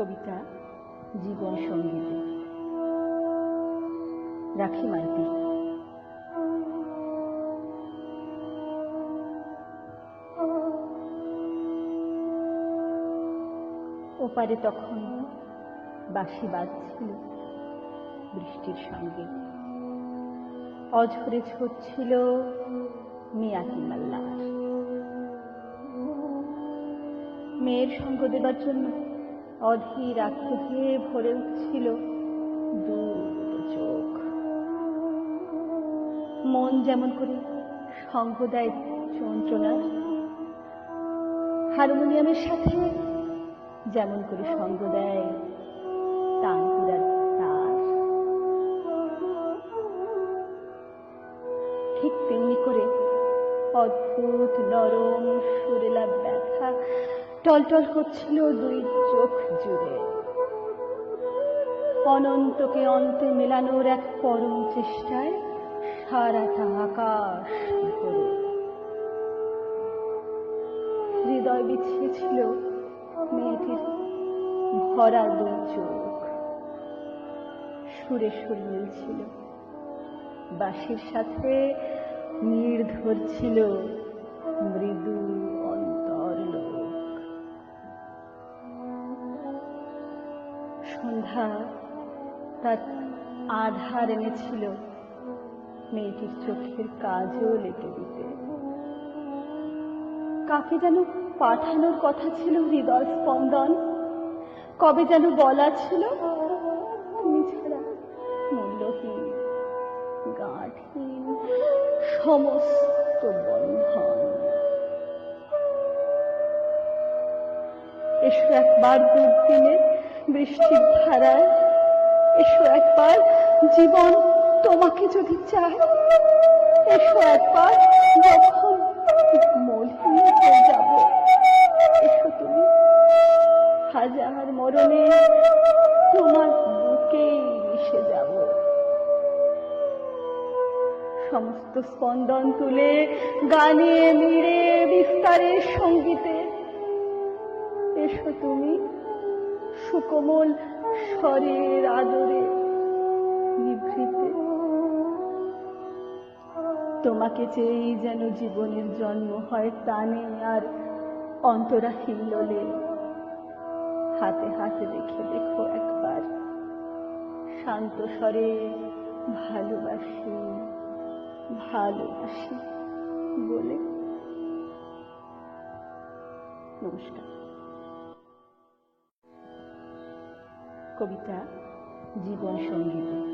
কবিতা জীবন সঙ্গীতে। রাখি মাইতি ওপারে তখন বাঁশি বাজছিল বৃষ্টির সঙ্গে। অঝরে ঝরছিল মিয়াকি মাল্লার। মেয়ের সঙ্গ দেবার জন্য অধীর আগ্রহে ভরে উঠছিল চোখ। মন যেমন করে সঙ্গ দেয় যন্ত্রণার, হারমোনিয়ামের সাথে যেমন করে সঙ্গ দেয় তানপুরার তার। ঠিক তেমনি করে অদ্ভুত নরম সুরেলা ব্যথা টলটল করছিল দুই চোখ জুড়ে। অনন্তকে অন্তে মেলানোর এক পরম চেষ্টায় সারাটা আকাশ ভরে। হৃদয় বিছিয়েছিল মেয়েটির ভরা দুই চোখ। সুরে সুর মিলছিল। বাঁশির সাথে নীড় ধরছিল মৃদু সন্ধ্যা তার আধার এনেছিল মেয়েটির চোখের কাজও লেগে দিতে। কাকে যেন পাঠানোর কথা ছিল হৃদয় স্পন্দন। কবে যেন বলা ছিল, তুমি সমস্ত বন্ধন। এসো একবার দুর্দিনে বৃষ্টির ধারায়। এসো একবার, জীবন তোমাকে যদি চায়, এসো একবার, যখন মলিন হয়ে যাব। এসো তুমি, হাজার মরণে তোমার বুকেই মিশে যাব। সমস্ত স্পন্দন তুলে গানে মিড়ে বিস্তারের সঙ্গীতে এসো তুমি সুকোমল স্বরের আদরে নিভৃতে। তোমাকে চেয়েই যেন জীবনের জন্ম হয় টানে আর অন্তরা হিল্লোলে হাতে হাতে দেখে দেখো একবার শান্ত স্বরে ভালোবাসি ভালোবাসি বলে। নমস্কার। কবিতা জীবন সংগীত।